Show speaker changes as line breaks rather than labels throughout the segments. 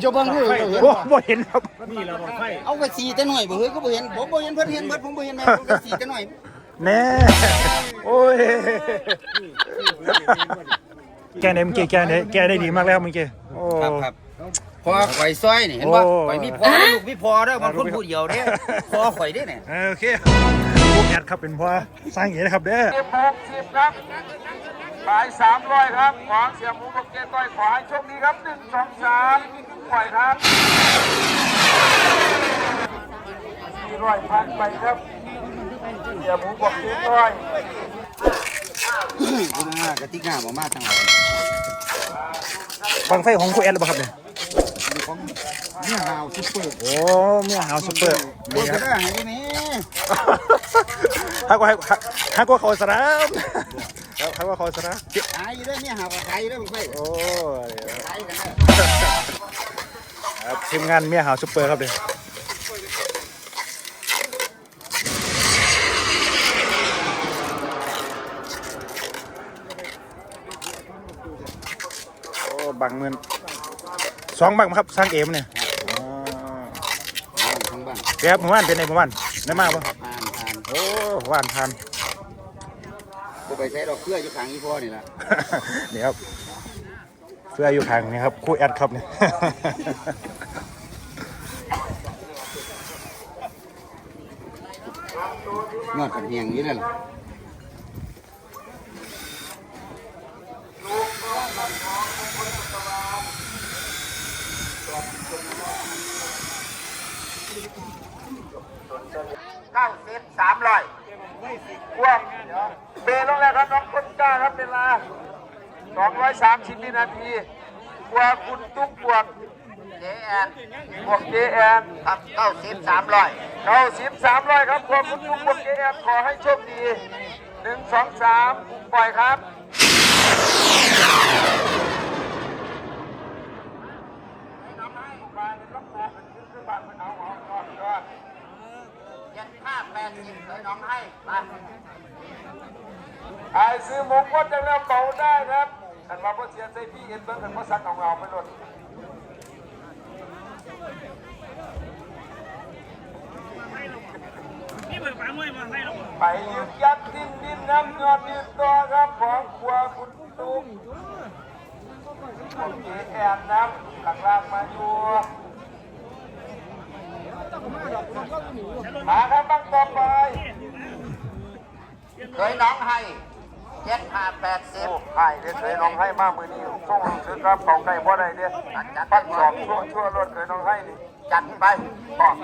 เจ้าเบิ่งดูเจ้าเห็น
โอ้
บ่
บ่เห็นครับ
นี่เราบอกไฟ
เอาไปสีแต่หน่อยบ่เฮ้ยก็บ่เห็นผมบ่เห็นเพิ่นเห็นเบิดผมบ่เห็นแม่ผมก็สีแต่หน่อย
แน่โอ้ยแกได้เมื่อกี้แกได้แกได้ดีมากแล้วเมื่อกี้โอ้
ครับครับพอข่อยซอยนี่เห็นบ่
โอ้
ข่อยมีพอลูกมีพอเด้อมันคนผู้เดียวเด้พอข่อยเด้เนี่ย
โอเคพวกแอดครับเป็นพ่อสร้างอย่างนี้นะครับเด้อ
สิบหกสิบครับ ปลายสามร้อยครับขอเสียหมูบอกเกต้อยขอให้โชคดีครับหนึ่งสองสามปล่อยครับสี่ร้อยพันไปครับเสียหมูบอกเกต้อย
คุณน่ากะติกน้าบ่มาทางหลัง
บังไฟของพวกแอดหรือเปล่าครับเนี่ย
ของเนี่ยหาวซุปเปอร์
โอ้เมียหาวซุปเปอร์
เบิ่
นี่
ง
ค
ก็
รับ
ได้ให้ได้แม่
ฮักว่าฮักว่าเขาสนาม ฮักว่าเขาสนาม
ขายอยู่เด้อเนี่ยหาวก็ขายอยู่ด้อบังไฟ
โอ้ย
ขายกัน
ครับทีมงานเมียหาวซุปเปอร์ครับเด้อโอ้บังเงินสองบังครับสร้างเอมเนี่ยอ๋อ
ทั้งบาน
แกครับหมู่บ้านเป็นไงหมู่บ้านได้มากปะ
ผ่านผ่าน
โอ้หวานทาน
บ่ไปใช้ดอกเกลืออยู่ข้างอีพ่อนี่ล่ะ
นี่ครับเสื้ออยู่ข้างนี่ครับคู่แอดครับเนี่ย
นอดกันเฮียงอยู่นั่นล่ะ
เก้าสิบสามร้อยควงเบลงแล้วครับน้องต้นกล้าครับเวลาสองร้อยสามสิบวินาทีบวกคุณตุ๊กบวกเจแอนบวกเจแอนครับเก้าสิบสามร้อยเก้าสิบสามร้อยครับบวกคุณตุ๊กบวกเจแอนขอให้โชคดีหนึ่งสองสามปล่อยครับ
ยันค่า80เคย น้องให้มา
ไอ้ซื้อหมกก็จะเริ่มเบาได้ครับขันมาพ่อเสียใจพี่เอ็นเบิ้งกันพ่อซักของเราไปหมดไปยืนยัดดิ้นดิ้นน้ำเงินยืนตัวครับของครัวคุณตุ้มผมเจแอนน้ำหลังล่างมาอยู่ มาครับบังต่อไป
เคยน้องให้เจ็ดห้าแปดสิบ
โอ้ไอ้เด็กเคยน้องให้มากมือนี้ส่งซื้อครับเขาไก่บ่ได้เด้ปั้นสองชั่วชั่วรถเคยน้องให้นี่
จัดไป
ออก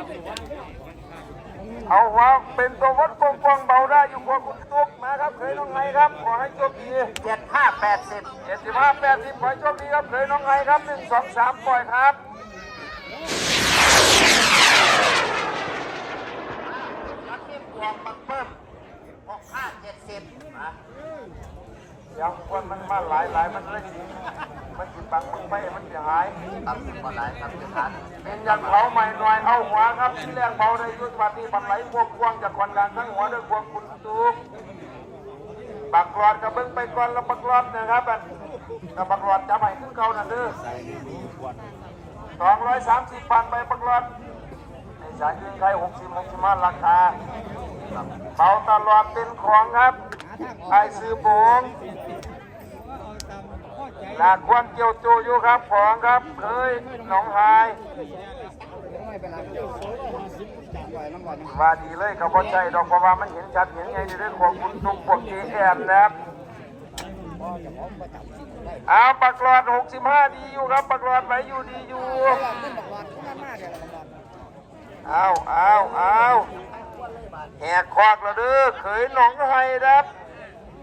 เอาหัวเป็นตัววัดกว้างๆเบาได้อยู่กว่าคุณตุ๊กมาครับเคยน้องให้ครับขอให้โชคดี
เจ็ดห้าแปดสิบ
เจ็ดสิบห้าแปดสิบขอให้โชคดีครับเคยน้องให้ครับหนึ่งสองสามปล่อยครับ
รถที่บ วกบังเพิ่มหกห้าเจ็ดสิบมา
ยังควนมันมาหลายหลายมันเลยสิมันสิบังมันไปมันเสียหาย
ทำสิบกว่าหลายทำสิบพัน
เป็นยันเขาใหม่หน่อยเอาหัวครับที่แรกเบาในยุทธวันี้ปันไหลพวกควงจากควันการทั้งหัวด้วยพวงคุณตุ๊กบักกรอดกับเบิ้งไปก่อนแล้วบักกรอดนะครับอันแต่บักกรอดจะใหม่ขึ้นเก่านั่นเด้อสองร้อยสามสิบพันไปบักกรอดใน สายยืนไทยหกสิบหกสิบห้าราคาเบาตลอดเป็นของครับไอซื้อโบงหลากควรเกี่ยวโจอยู่ครับของครับเคยหนองหายว่าดีเลยก็บ่ใช่ดอกเพราะว่ามันเห็นชัดเห็นไงอยู่ด้วยของคุณตุ้มพวกเจแอนนะครับเอาปักหลอด 65 ดีอยู่ครับ ปักหลอดไหลอยู่ดีอยู่ เอาเอาเอาแหกควักแล้วเด้อเขยหนองไห้ครับ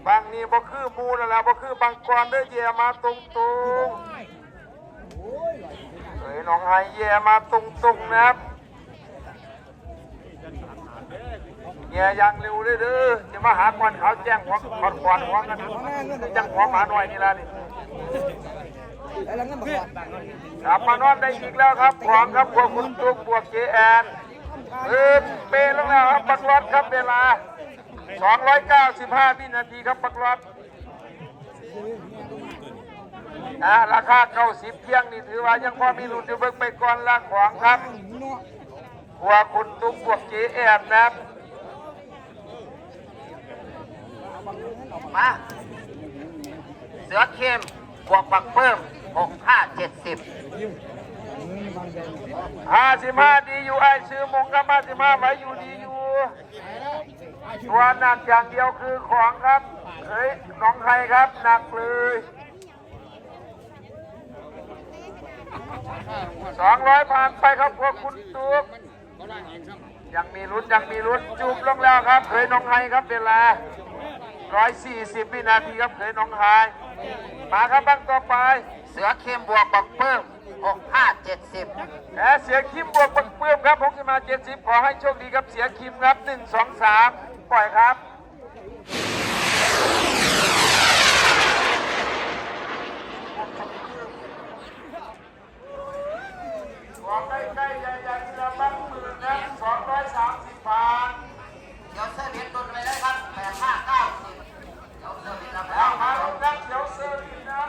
บางนี่บ่คือมูนั่นละบ่คือบางกรเด้อแย่มาตรงตรงเขยหนองไห้แย่มาตรงตรงนะครับเงียยังเร็วเลยเด้อจะมาหาควันเขาแจ้งหัวขอนควันหัวกันจังหัวหมาหน่อยนี่ละนี่ กลับมานอนได้อีกแล้วครับพร้อมครับพวกคุณตุ๊กบวกเจแอนเออเปลงแล้วครับปักรอดครับเวลา 295วินาทีครับปักรอดอ่าราคาเก้าสิบเที่ยงนี่ถือว่ายังพอมีรุ่นอยู่เบิ่งไปก่อนละของครับหัวคุณตุ้มบวกเจแอบนะครับ
มาเสือเข้มบวกปักเพิ่ม หกห้าเจ็ดสิบ
ห้าสิบห้าดีอยู่ไอซื้อมงกับห้าสิบห้าไว้อยู่ดีอยู่ตัวหนักอย่างเดียวคือของครับ เฮ้ยน้องใครครับหนักเลยสองร้อยผ่านไปครับพวกคุณตุ๊กยังมีลุ้นยังมีลุ้นจูบลงแล้วครับเคยน้องไฮครับเวลา ร้อยสี่สิบวินาทีครับเคยน้องคาย มาครับบ้างต่อไป
เสือเข้มบวกปักเพิ่มหกห้าเจ็ดสิบ
แหมเสียคิมบวกปักเพิ่มครับผมจะมาเจ็ดสิบขอให้โชคดีครับเสียคิมครับหนึ่งสองสามปล่อยครับ ของใกล้ๆใหญ่ๆทีละบ้างหมื่นนะสองร้อยสามสิบบาท
เดี๋ยวเสื้อเหรียญตุนไปเลยครับแปดห้าเก้าสิบเดี๋ยวเสื้อเหรียญเราไป
แล้ว
เอา
มาลงนักเขียวเซอร์วิสนะ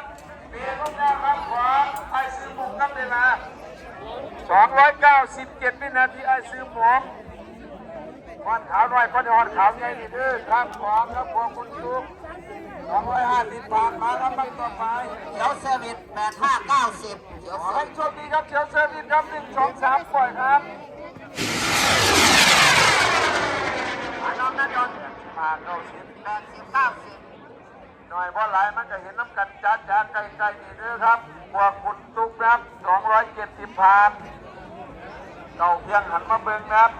เบียร์ลงแล้วครับขวาไอซื้อหมกครับเวลา 297วินาทีไอซื้อหมกควันขาวหน่อยควันอ่อนขาวใหญ่นี่เด้อครับขวาครับพวกคุณทุก250บาทมาครับบ้างต่อไป
เดี๋ยวเสื้อเหรียญแปดห้าเก้าสิบเดี๋ยว
ขอ
เสื้อ
ให้โชคดีครับเขียวเซอร์วิสครับ1 2 3ปล่อยครับ
มาน้องนัดยนต์
มาเข้าสิบ
แปดสิบเก้าสิบ
หน่อยเพราะหลายมันก็เห็นน้ำกันจ้าจ้าไกลไกลนี่เด้อครับพวกคุณตุ๊กครับ270ผ่านเก่าเพียงหันมาเบิ่งครับ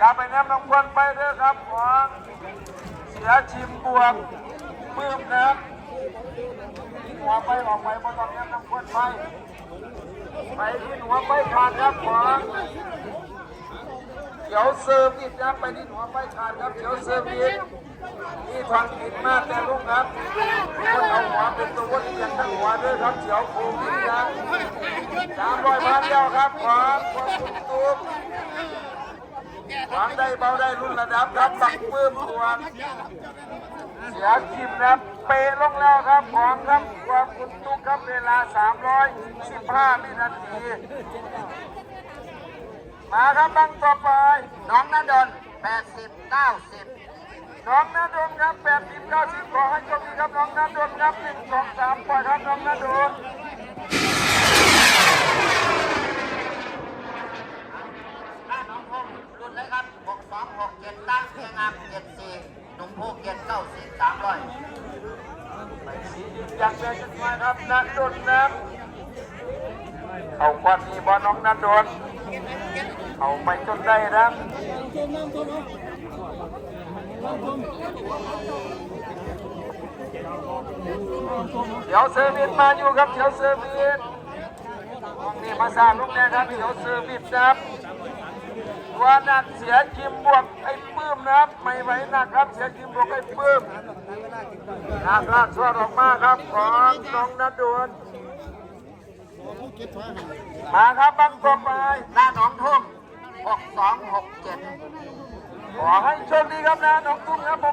กลับไปน้ำน้องควรไปเด้อครับของเสียชิมบวกปื้มนะครับหัวไปออกไปบนตอนนี้น้องควรไปไปที่หัวไปขาดครับของเดี๋ยวเซอร์วิสครับไปที่หัวไปขาดครับเดี๋ยวเซอร์วิส ทางผิดมากแต่ลูกครับคนเอาหัวเป็นตัวคนอย่างทั้งหัวด้วยครับเฉียวโควิดครับสามร้อยพันเดียวครับขวาขวาคุณตุ๊บหวังได้เบาได้รุ่นระดับครับบักปื้มตัวเสียคิมนะครับเปลงแล้วครับของครับขวาคุณตุ๊กครับเวลา 315วินาที มาครับบังต่อไป
น้องนัดนแปดสิบเก้าสิบ
น้องนาดนครับแปดสิบเก้าสิบขอให้โชคดีครับน้องนาดนครับหนึ่งสองสามปล่อยครับน้องนาดน
ถ้าน้องพงรุ่นเลยครับหกสองหกเจ็ดตั้งเพียงงามเจ็ดสี่หนุ่มภูเก็ตเก้าสิบสามร้อย
ไปสีดินอย่างแรงจังมาครับนาดนนะเอาควันนี้บอน้องนาดนเอาไปจนได้นะ เดี๋ยวเซอร์วิสมาอยู่ครับเดี๋ยวเซอร์วิสนี่มาสร้างลูกแน่ครับเดี๋ยวเซอร์วิสครับว่านักเสียจิมบวกไอ้ปื้มนะครับไม่ไหวนักครับเสียจิมบวกไอ้ปื้มนักลากสวดออกมาครับของน้องนัดดวนมาครับบังต่อไป
หน้าหนองทุ่มหกสองหกเจ็ด
ขอให้โชคดีครับนะน้องตุ้มครับ 62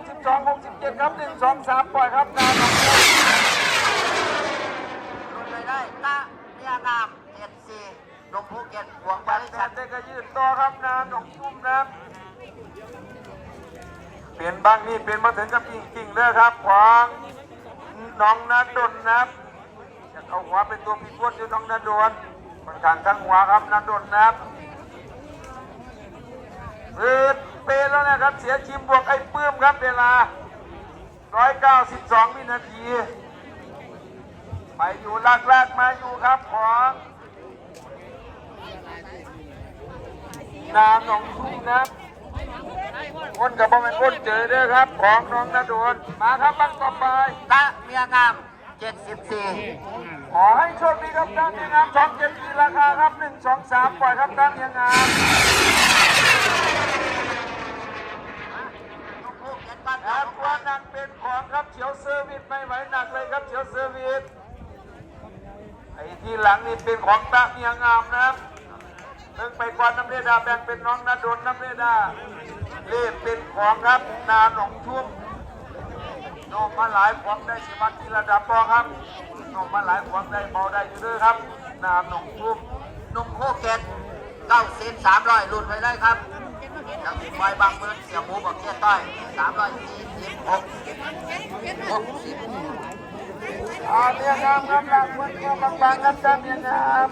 67 ครับ 1 2 3 ปล่อยครับนะน้องตุ้ม
รุ่นเลยได้ตาเมียงามเจ็ดสี่นุ่มภูเก็ตบวกบริ
แท
ษัท
นได้ก็ยืนต่อครับนะน้องตุ้มนะครับเปลี่ยนบ้างนี่เปลี่ยนมาถึงกับจริงๆเลยครับของน้องนัดดนนับจะเอาหัวเป็นตัวพิกวดอยู่น้องนาโดนมันกลางทั้งหัวครับนาโดนนะครับ เปิดเปรแล้วนะครับ เสียชิมบวกไอ้ปื้มครับเวลา 192 วินาที ไปอยู่ลากลากๆมาอยู่ครับของนาหนองทุ่งนะครับคนกับบอมเป็นคนเจอเด้อครับ ของน้องนาโดนมาครับบังต่อไป
ตาเมียงามเจ็ดสิบสี่
ขอให้โชคดีครับด้านยังงามสองเจ็ดปีราคาครับหนึ่งสองสามปล่อยครับด้านยังงาม
หนุ่มภูเก็ ตบ้าน
แอ
เรา
บว่าหนักเป็นของครับเฉียวเซอร์วิสไม่ไหวหนักเลยครับเฉียวเซอร์วิสไอ้ที่หลังนี่เป็นของตาเมียงามนะครับเพิ่งไปกวนน้ำเรดาแบ่งเป็นน้องนาดนน้ำเรดาเล่เป็นของครับนาหนองชุ่มน้องมาหลายพวงได้สิมาทีระดับบ่ครับน้องมาหลายพวงได้เบาได้อยู่เด้วยครับน้ำหนองทุ่ม
นมภูเก็ตเก้าสิบสามร้อยรุ่นไปเลยครับ จากไฟบางเมืองเสียหมูบอกเกียต้สามร้อยสี่สิบหกหกสิบ
อ่าเมียงามครับหลังมันก็บางๆครับจ้าเมียงาม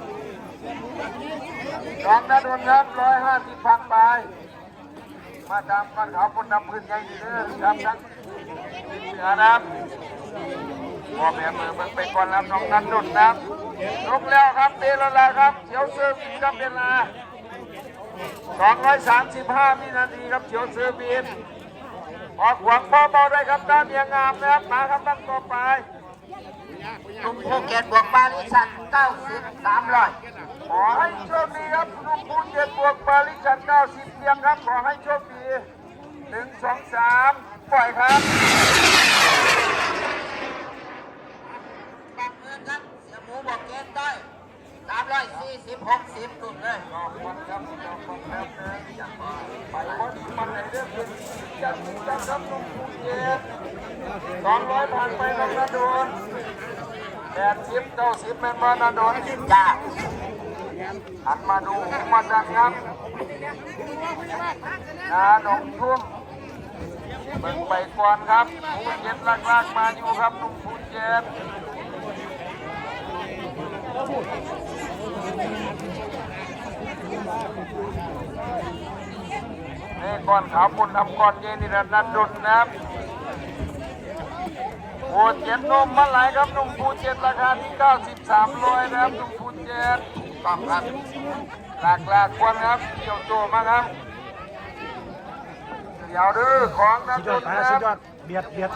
สองนาดุนครับร้อยห้าสิบพันไปมาตามกันเขาปุ่นนำพื้นใหญ่ดีเด้อครับทั้งเหนือน้ำพ่อแม่มือมึงไปก่อนแล้วน้องนันดุนน้ำลุกแล้วครับเตะแล้วล่ะครับเฉียวเสื้อบินครับเวลา 235วินาทีครับเฉียวเสื้อบินออกหวังพ่อเบาได้ครับด้านเมียงามนะครับมาครับตั้งต่อไป
หนุ่มภูเก็ตบวกบาลิสันเก้าสิบสามร้อย
ขอให้โชคดีครับลุงพูนเจ็ดบวกปาริชัน90เพียงครับขอให้โชคดีหนึ่งสองสามปล่อยครับ
บางเมืองครับเสียหมูบอกเกียต้อย สามร้อยสี่สิบหกสิบรุ่นเลย
ไปบนมันไหนเรื่องเป็นจัดจัดครับลุงพูนเจ็ดสองร้อยผ่านไปลงนาโดนแปดสิบเก้าสิบแม่นมานาโดน
จ้า
หันมาดูมาจังครับนาหนองทุ่มเบิ่งไปก่อนครับภูเก็ตลากๆมาอยู่ครับลุงภูเก็ต นี่ก้อนขาวปุ่นทำก้อนเย็นนี่ระนัดดุนนะครับโอ้เจ็ดนมมาหลายครับนุ่มภูเจ็ดราคาที่93ร้อยนะครับนุ่มภูเจ็ด
ต้องครับ
หลากหลากควนครับเกี่ยวตัวมาครับเดี๋ยวดื้อของนัด
สุดย
ดุ
อด
น
ตาย
นะ
สุด
ค
ย
รั
อบดเบียดเบียด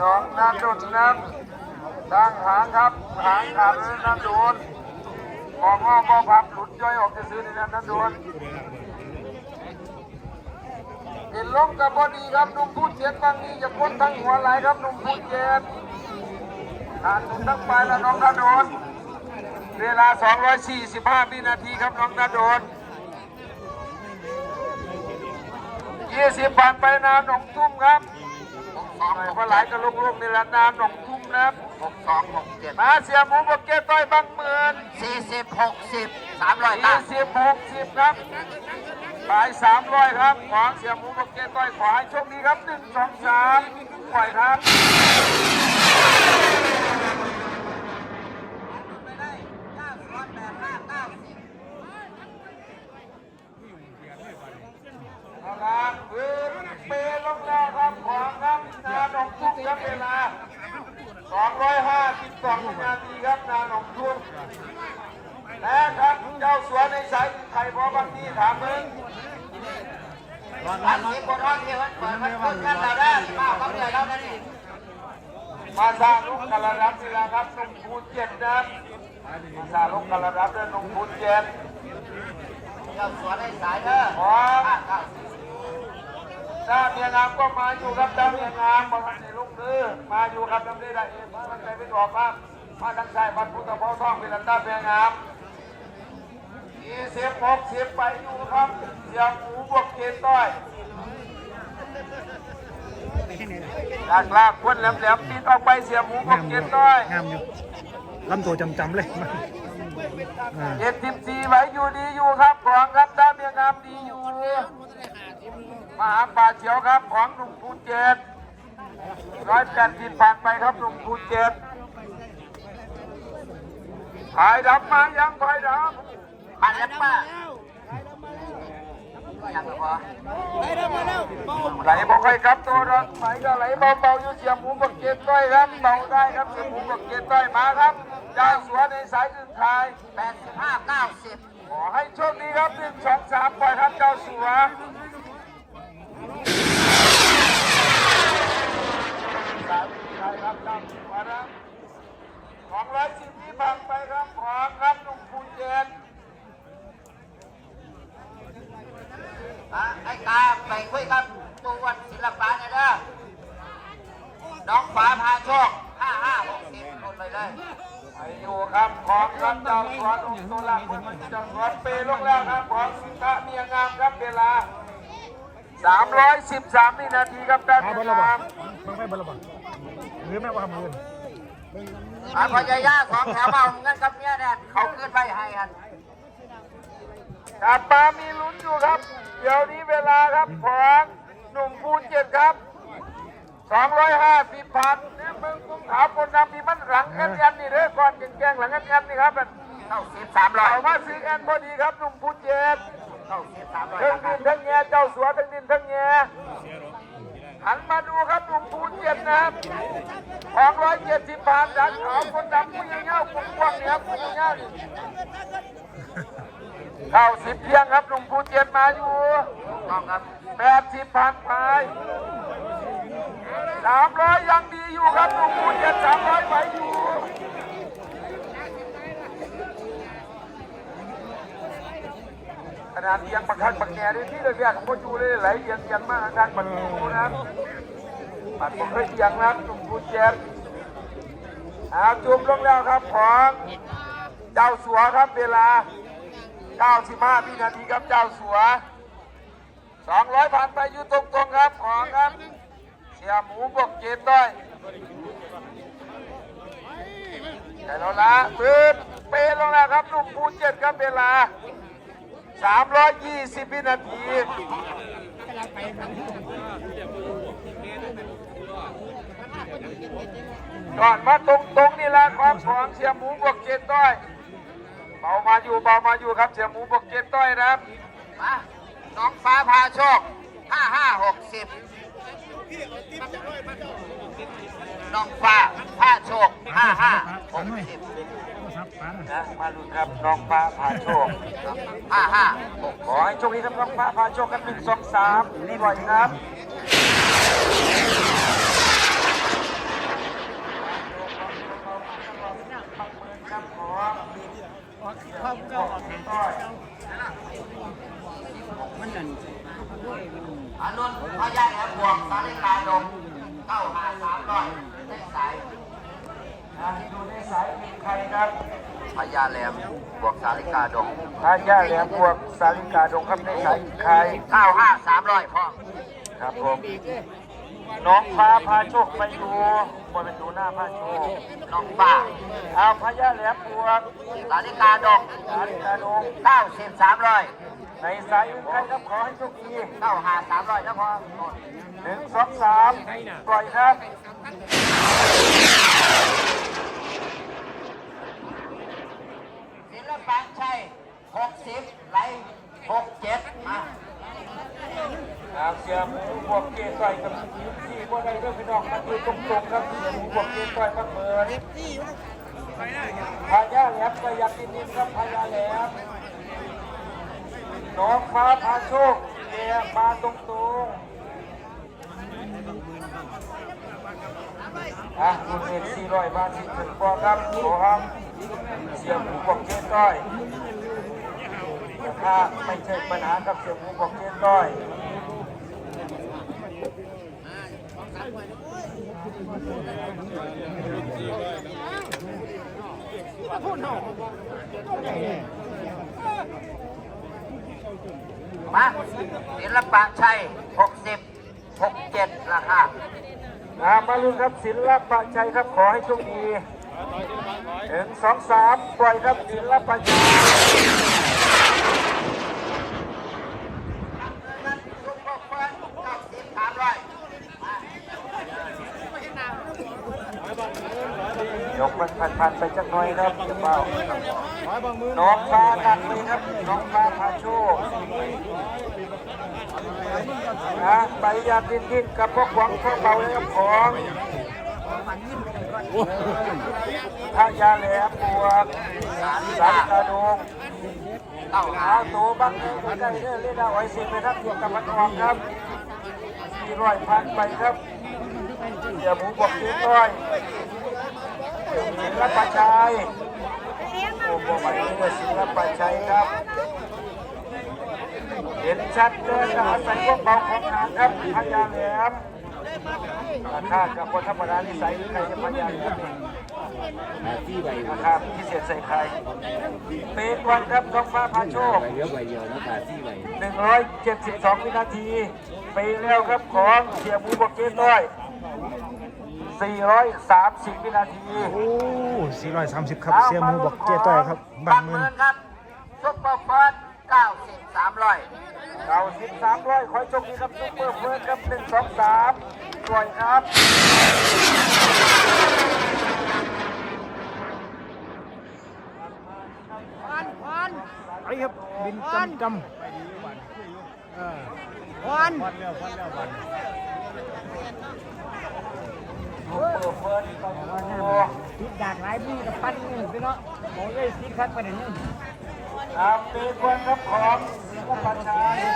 น้องนัดดุนนะครับตั้งหางครับหางขาดเลยนัดดุน มองงอกอพับหลุดย่อยออกจะซื้อในนั้นนัดดุนเห็นลมกับบอดีครับนุ่มพูดเจ็ดบางนี้จะพ้นทั้งหัวไหลครับนุ่มพูดเจ็ดผ่านทั้งไปแล้วน้องนาโดนเวลา 245วินาทีครับน้องนาโดน20ผ่านไปนานหนองทุ่มครับ
หกสอง
หน่อย
หก
ว่าหลายกระลุกลุกนี่แหละนานหนองทุ่มนะครับ
หกสองหกเจ็ด
มาเสียหมูบกเกตต้อยบางหมื่น
สี่สิบหกสิบสามร้อยตัน
20 60ครับปลาย300ครับของเสียหมูบกเกตต้อยขอให้โชคดีครับ1 2 3ปล่อยครับ
ไปได้เก้าร้อยแปดห้าเก้าสิบ
เอาละพื้นเปลงแล้วครับของครับนาหนองทุ่งครับเวลา 252วินาทีครับนาหนองทุ่งและครับเจ้าสัวในสายไทยพอบางทีถามมึง
วันนี้คนร้อนที่วันเปิดวันพุธกันเราได้ป้าเขาเหนื่อยแล้วนะนี่
มาสร้างลูกกระดับนี่แหละครับนุ่มพูนเจ็ดนะครับมาสร้างลูกกระดับด้วยนุ่มพูนเจ็ด
เจ้าสวนในสายเด้อ
พร้อม
ห้าเก้าสิบ
ดาเมียงามก็มาอยู่ครับดาเมียงามบอกในลูกมื อมาอยู่ครับทำได้ได้เองมาทางใจเป็นออกครับมาทางใจบัดพุทธพ่อท่องเป็นอันดาเมียงามยี่สิบหกสิบไปอยู่ครับเสียหมูบวกเกณฑ์ต้อยลากลากควนแหลมแหลมปีนออกไปเสียหมูบวกเกณฑ์ต้อย
งามอยู่ลำตัวจำจำๆเลยอ่า
เจ็ดสิบสี่ไว้อยู่ดีอยู่ครับของครับดาเมียงามดีอยู่มหาป่าเฉียวครับของหนุ่มภูเจ็ด ร้อยแปดสิบผ่านไปครับหนุ่มภูเก็ตหายดับมายังหายดับ
ปันแล้วป้ายังไม่พอ
ไหลบอกให้ครับตัวรถไหลก็ไหลเบาๆอยู่เสียหมูบักเก็ตต้อยครับเบาได้ครับเสียหมูบักเก็ตต้อยมาครับเจ้าสัวในสายอื่นทาย
แปดสิบห้าเก้าสิบ
ขอให้โชคดีครับหนึ่งสองสามปล่อยครับเจ้าสัวสายอื่นทายครับเจ้าสัวนะของ ร้อยสิบนี้ผ่านไปครับของครับหนุ่มภูเก็ต
อะไอ้กาไปคุยกับตัววันศิลปะเนี่ยเด้อน้องฟ้าพาโชคห้าห้าหกสิบคนไปเลย
ไปอยู่ครับของครับเจ้าสวนองค์ตุลาคนเจ้าสวนเปลงแล้วครับของสินค้าเมียงามครับเวลาสามร้อยสิบสามวินาทีครับด้าน
มา
เวี
เบิ้
ย
ล
ด
ระบ
นา
บ
ม
มึงไม่เบิ้ลระบหรือแม่ว่าทำมือ
อาพยายาสองแถวเบาเงินกับเมียเนี่ยเขาขึ้นไปให้กัน
กลับมามีลุ้นอยู่ครับ เดี๋ยวนี้เวลาครับของหนุ่มภูเก็ตครับสองร้อยห้าสิบพันเนี่ยมึงกุ้งขาวคนนำที่มันหลังกันยันนี่เด้อก่อนแกงหลังกันยันนี่ครับ
เข้าสิบสามร้อย
เอามาซื้อแอนพอดีครับหนุ่มภูเก็ต
เข้าสิบสามร้อย
ทั้งดินทั้งแง่เจ้าสัวทั้งดินทั้งแง่ หันมาดูครับหนุ่มภูเก็ตนะครับของร้อยเจ็ดสิบบาทดันขาวคนดำผู้ยังเงากุ้งกว้างเนี่ยครับผู้ยังเงาเข้าสิบเพียงครับหนุ่มภูเก็ตมาอยู่
ต้องครับ
แปดสิบพันไปสามร้อยยังดีอยู่ครับหนุ่มภูเก็ตสามร้อยไหวอยู่ ขนาดเอียงปักคันปักแง่ด้ที่เราเรียกของพ่อจูเลยไหลเอียงเอียงมากทางปักจูนะปัดผมเคยเอียงนะครับหนุ่มภูเก็ตเอาจุ่มลงแล้วครับของเจ้าสัวครับเวลา95วินาทีครับเจ้าสัว 200ผ่านไปอยู่ตรงๆครับของครับเสียหมูบวกเกมด้อยแต่เราละปืนเปลงแล้วครับลุงภูเจ็ดครับเวลา 320วินาทีก่อนมาตรงๆนี่แหละความของเสียหมูบวกเกมด้อยเบามาอยู่เบามาอยู่ครับเสียหมูบวกเกมด้อยนะครับ
มาน้องฟ้าพาโชคห้าห้าหกสิบน้องฟ้าพาโชคห้าห้าหกสิบ
นะมาดูครับน้องฟ้าพาโชค
ห้าห้า
ขอให้โชคดีครับน้องฟ้าพาโชคกันหนึ่งสองสามนี่บ่อยครับ
อนุนพยายามบบวกสาริกาดงเก้าห้าสามร้อย นะ
ดูในสายมีใครครับ
พญาแหลมบวกสาริกาดง
ทายาแหลมบวกสาริกาดงครับในสายมีใคร
เก้าห้าสามร้อยพ่อ
ครับผมน้องฟ้าพาโชคไปดูบนเป็นดูหน้าพาโชค
น้องฟ้า
เอาพายาแหลมบวก
สาริกาดง
สาริกาดง
เก้าสิบสามร้อย
ในสายมีใครครับขอให้โชคดี
เก้าห้าสามร้อยนะพ่อ
หนึ่งสองสามปล่อยครับ
ศิล ปะชัยหกสิบไหลหกเจ็ดมา
ครับเสียหมูบวกเกยร์ต่อยกับที่พวกใดเรื่องพี่น้องมันอยู่ตรงๆครับหมูบวกเกยร์ต่อยมาเปิดพายาแหลมก็อยากนิดครับพายาแหลมน้องฟ้าพาโชคเกียร์มาตรงๆอะคุณเอกสี่ร้อยบาทสิถึงพอครับขอครับ เสียหมูบวกเกยร์ต่อยถ้าไม่ใช่ปัญหากับเสียหมูบวกเกยร์ต่อย
มาศิลปะชัยหกสิบหกเจ็ดราคา
อ่ามาลุ้นครับศิลปะชัยครับขอให้โชคดี หนึ่งสองสามปล่อยครับศิลปะชัยยกมันผ่านๆไปจักหน่อยครับจะเบาน้องฟ้าหนักเลยครับน้องฟ้าพาโชคนะไปยากดินดินกับพวกหวังพวกเบาเลยครับของ ถ้ายาแหลมบวกสารกระดง
เก้าหา
เอาตัวบังเอิญได้เรื่อยเรื่อยเอาไว้สิไปครับตัวกับมันออกครับสี่ร้อยพันไปครับเดี๋ยวหมูบวกสี่ร้อยศิลปะชัยโอ้โหไปเรื่อยศิลปะชัยครับ เห็นชัดเลยนะอาศัยพวกเบาของหางครับพญาแหลม ราคากับคนธรรมดานิสัยใครจะพญาแหลมนะครับพิเศษใส่ไข่เป็นวันครับท้องฟ้าพาโชค
ใบเดียวใบเดียวนะขาดที่ใบ
172วินาทีแฟไปแล้วครับของเสียบูบอกเกตด้วย430 วินาที
โอ้430 ครับ เสียหมูบอกเจ๊ต้อยครับบางเมือง
ครับซุปเปอร์เฟิร์สเก้า สิบสามร้อย
เก้าสิบสามร้อยขอให้โชคดีครับซุปเปอร์เฟิร์สครับหนึ่งสองสามสวยครับ
ไปครับบินจำจ
วัน
ซุปเปอร์เฟิร์สต้องโอ้
ติดจากหลายปีกับปั้นนี่พี่เนาะบอกเลยสิคักไปเดี๋ยวนี้
ครับมีควรครับของผู้ปัญชาหนึ่ง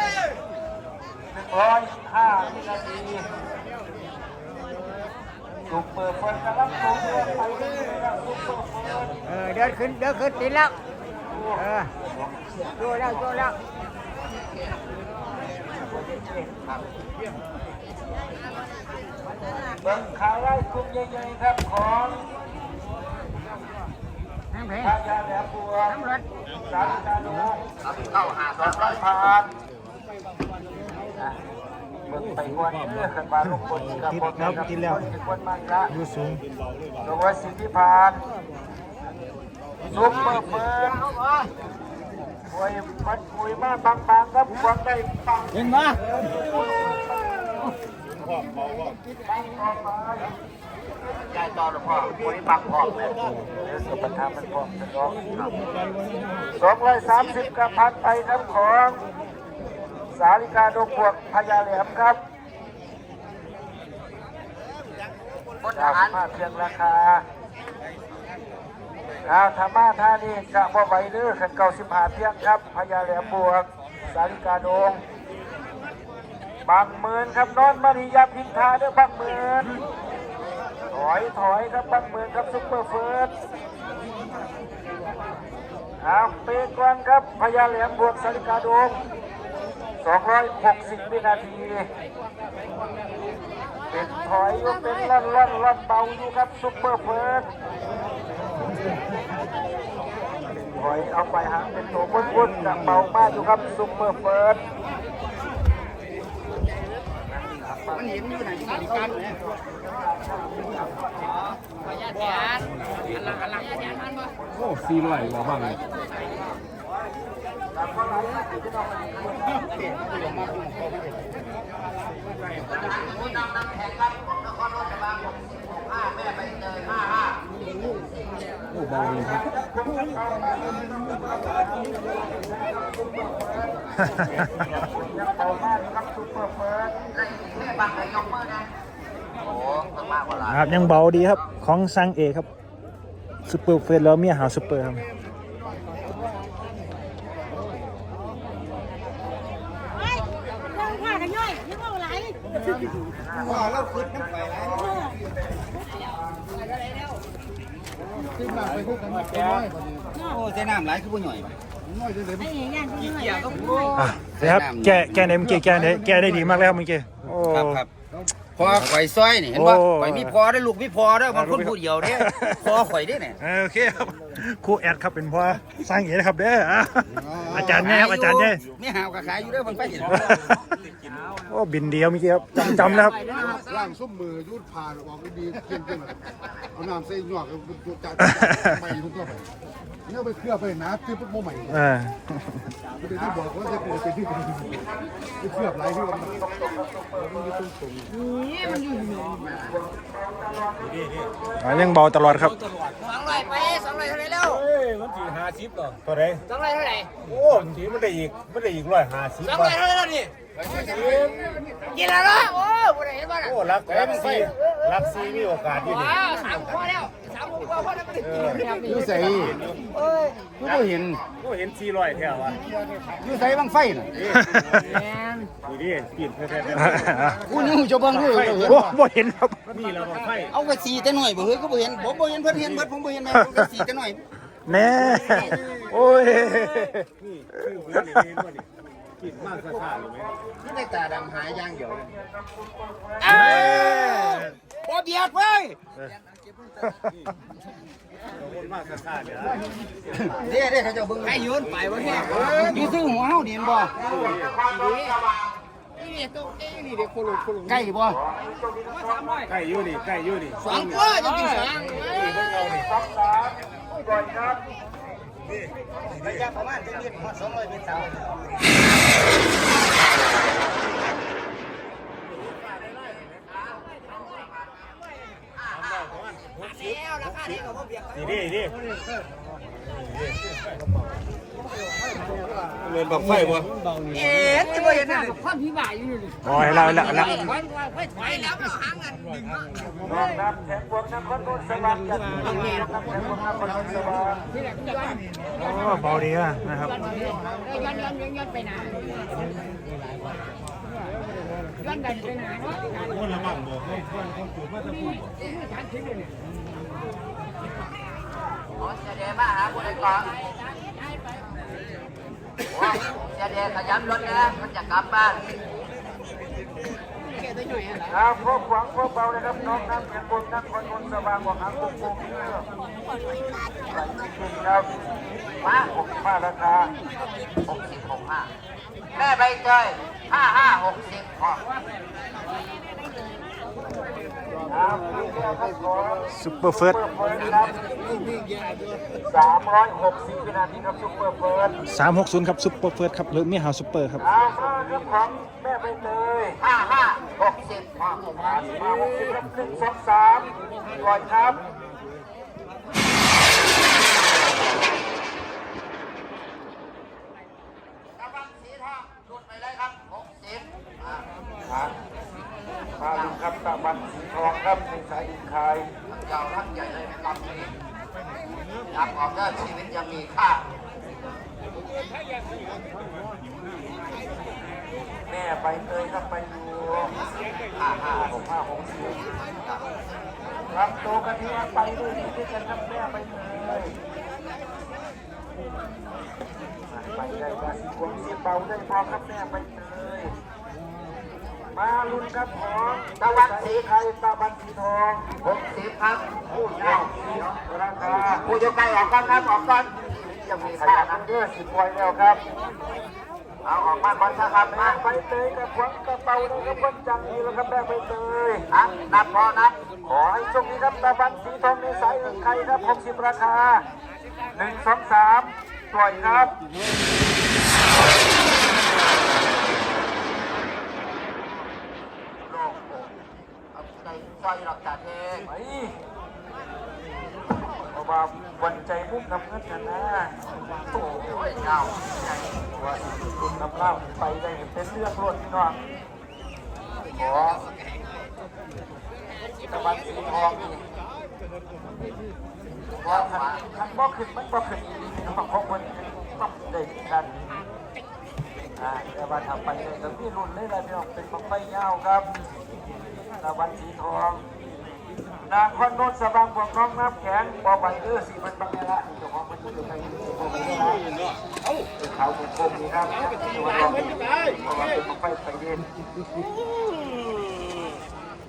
ร้อยห้าวินาทีซุปเปอร์เฟิร์สกำลังลงเรือไปเรื่อยๆครับซุปเปอร์เฟิร์ส
เออเดินขึ้นเดินขึ้นติดแล้วเออโจ้แล้วโจ้แล้ว
เบิ่งขายไร่กลุ่มใหญ่ๆครับของ
น้ำแข็ง
พายาแหลมบัว
น้ำรถ
สามจานุ
ครับเข้าหาสองร้อย
ผ่านเบิ่งไปกวนเลือกกันมาลูกคนกับคนกับคนมันละำ
อยู่สูง
ตัวสิทธิพาน ซุปเปอร์เฟิร์นมวยมันมวยมาบางๆครับหวังได้ปัง
เห็นปะ
ยายต่อหลวงพ่อคนนี้บักพร้อมเลย
เดี๋ยวสุปทานมันพร้อมจะร้องสองร้อยสามสิบกับพันไปครับของสาลิกาดงบวกพญาแหลี่ยมครับ
บน
รา
ฐาน
คาเพียงราคา อาวธรรมาท่านี่กะบ่ไหวเด้อขันเก่าสิบหาเพียงครับพญาแหลมบวกสาลิกาดงบางหมื่นครับนอนมานิยาพินทาเด้อบางหมื่นถอยถอยครับบางหมื่นครับซุปเปอร์เฟิร์สอาเปกวนครับพญาแหลมบวกสาลิกาดง260วินาทีเป็นถอยอยู่เป็นล่อนล่อนล่อนเบาอยู่ครับซุปเปอร์เฟิร์ส ถอยเอาไปหางเป็นตัวพุ่นๆจะเบามากอยู่ครับซุปเปอร์เฟิร์ส
โอ้สี่ร้อยกว่าบางเลย
ผู้นำนำแข่งครับนครราชบังห้าแม่ไปเจอห้าห้า
อ้เบาเลยครับ
ยังเบามากอยู่ครับซุปเปอร์เฟิร์ส
แล้วแม่บังเลยยกมือนะโอ้ต้องมากกว่าหลาน
ครับยังเบาดีครับของซังเอครับซูเปอร์เฟสแล้วมีอาหารซูเปอร์ครับ
เฮ้ยเรื่องผ้ากันย่อย ยังเอาไหลว่าเราคืดน้ำไปแล้ว
โอ้เส้นน้ำไหลคือผู้หน่อย
ไอ้ย่านที่ย่อย
อะนะครับแกแกไหนเมื่อกี้แกไหนแกได้ดีมากแล้วเมื่อกี้โอ้
ครับครับพอข่อยซอยนี่เห็นป่ะ
โอ้
ข่อยมีพอได้อลูกมีพอได้อมันคนพูดเดียวเด้อพอข่อยได้อเนี่ย
เออโอเคครับ ครูแอดครับเป็นพ่อสร้างเอนะครับเด้ออะอาจารย์แน่ครับอาจารย์แน่
ไม่หาวกับขายอยู่เด้อมันไปเห็น
โอ้บินเดียวเมื่อกี้ครับจำจำนะครับ
ร่างส้มมือยุดผ่านออกดีๆเพี้ยนๆเลยเอาน้ำใส่หยวกจุดจ่ายใหม่ทุกตัวไป เนี่ยไปเคลือบไปนะที่ปุ๊บโมใหม่
เออ
ไม่ได้ที่บอกว่าจะเกิดเป็นที่ไปเคลือบไรที่มัน
อะยังเบาตลอดครับ
สองร้อยไปสองร้อยเท่าไหร่แล้ว
เอ้ยมันสี่ห้าสิบต่อตัวไหน
สองร้อยเท่าไหร่
โอ้มันสีมันได้อีกมันได้อีกร้อยห้าสิบ
สอง
บา
ร้อย
ท
เท่าไหร่แล้วนี่กินแล้วเนาะโอ้ผู้ใดเห็นบ้าง
โอ้รักรักซีรักซีมีโอกาสอยู่นี่
ว้าวสามพอแล้วสามพ อพอแล้วก็ได้
อยู่ใส่กูบ่เห็น
ก็เห็นสี่ร้อยแถวอะ
อยู่ใส่บังไฟน่ะ
นี่ดิกินเพื่อแท้
กูนี่หูจะเบิ่งกูจะเห็น
โอ้บ่เห็นครับ
ๆนี่เราบอกไฟ
เอากระสีแต่หน่อยบ่เฮ้ยก็บ่เห็นผมบ่เห็นเพิ่นเห็นเบิดผมบ่เห็นแม่ผมกระสีแต่หน่อย
แน่โอ้ย
นี่คือเพื่อนนี่ด้วยนี่กินมากซะซ่าหรือไหม
นี่ได้ตาดำหายอย่างเดียว
เอ้ย
บ่เบียดเว้ย
คนมากซะซ่าเนี่ย
เด้เด้เขาจะเบิ่งให้ยืนไปบ่แฮะอยู่ซื้อหัวเฮานี่เห็นบ่
นครราชบัง
นี่
เด็กล้บ่
ใกล้อยู่นี่ใกล้อยู่นี่
สองตัวจะกินสอง
สองสามปล่อยครับ
ระยะประมาณจะเรียกว่าสองร้อยเมตรสาม
นี่ดินี่เงินบังไฟบ่
เอ๊ะจะบ่เห็นกับความพิบ่ายอยู่นี่
โอ้ยแล้วแล้วแล้ว
ถอยถอยถอยแล้วเราหางกันดึง
น้องนับแขกบวกนครนนท์สวัสดิ์กันน้องแม่นะครับแขกบวกนครนนท์สวัสดิ์
ที่แหละย้อน
โอ้เบาดีอะนะครับ
ย้อนย้อนย้อนย้อนไปไหนย้อนกันไปไหนเนาะ
คนละมั่งบ่คนคนคนจูบมาตะพูด
ทางทิ้งเด
มาหาผู้ใดก่อนโอ้เดขยับรถนะมันจะกลับบ้าน
ครับพวกหวังพวกเบานะครับน้องนับแขกบวกนครนนท์สว่างกว่าหางกุ้งกุ้งเนื้อใส่กุ้งครับมาหกห้าราคา
หกสิบหกห้าแม่ใบเตยห้าห้าหกสิบพอ
ครับนี่เดียวครับขอ
ซุปเปอร์เฟิร์ส
ซุปเปอร์เฟิร์สครับสามร้อยหกสิบวินาทีครับซุปเปอร์เฟิร์ส
สามหกศูนย์ครับซุปเปอร์เฟิร์สครับหรือมีหาซุปเปอร์ครับ
เอามาเรื่องของแม่ใบเตย
ห้าห้าหกสิบพอ
มามาหกสิบครับหนึ่งสองสามปล่อยครับ
ตะวันสีทองหลุดไปเลยครับหกสิบอ่า
มามาดูครับตะวันสีท องครับในสายดินคาย
เจ้ารักใหญ่เลยนะครับนี้นับอกได้ชีวิตยังมีค่า
แม่ใบเตยครับไปอยู่
ห้าห้า
หกห้าหกสิบครับโตกันที่ว่าไปด้วยนี่ด้วยกันครับแม่ใบเตยไปได้มาสิควงสิเบาได้พอครับแม่ใบเต มาลุ้นครับของตะวันสีไทยตะวันสีทอง
หกสิบครับ
ผู้ใหญ่ราคา
ผู้ยกไก่ออกก่อนครับออกก่อนยังมี
ข
ค่า
ยัน
นะ
เยอะสิบวยแล้วครับ
เอาออกมาก่อนนะครับ
แม่
มา
ใบเตยกับขวัญกระเป๋านะครับวันจังดีแล้วครับแม่ใบเตย
อะนับพอนับ
ขอให้โชคดีครับตะวันสีทองในสายเอิงไข่ครับ60ราคาหนึ่งสองสามปล่อยครับ
โลกเอาใจซอยห เอง
ไปเพราะว่าวันใจมุ่งนำเงินนะนะ
โอ้ยเจ้าใหญ่
ว่าคุณนำเลาไปได้เป็นเรื่องรวดพี่น้องขอตะวันสีทองนี่
พอมา
มันบ่ขึ้นมันบ่ขึ้นน้องของมันต้องได้กันแต่ว่าทำไปเลยก็พี่รุ่นเลยละพี่น้องเป็นบังไฟยาวครับตะวันสีทอง นางคนโนสบังบวกน้องน้ำแข็งบ่ไหวเด้อสิมันบังเนี่ยละเจ้าของมันอยู่ใครอยู่บ่ไหวเด้อละเอ้าเขาบุกคมนี่ครับตัวรองเพราะว่าเป็นไฟไปเย็น
อยู่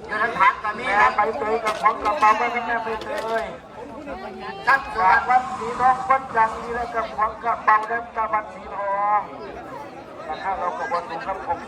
ทางฐานก็มี
แม่
ครับ
ไปเตยกับของกระเป๋าไปแม่ไปเตย
ทั้งสา
นรวันสีทองคนจังนี่แล้วกับของกระเป๋าเด็กกระบันสีทองราคาเราก็บนดูครับผม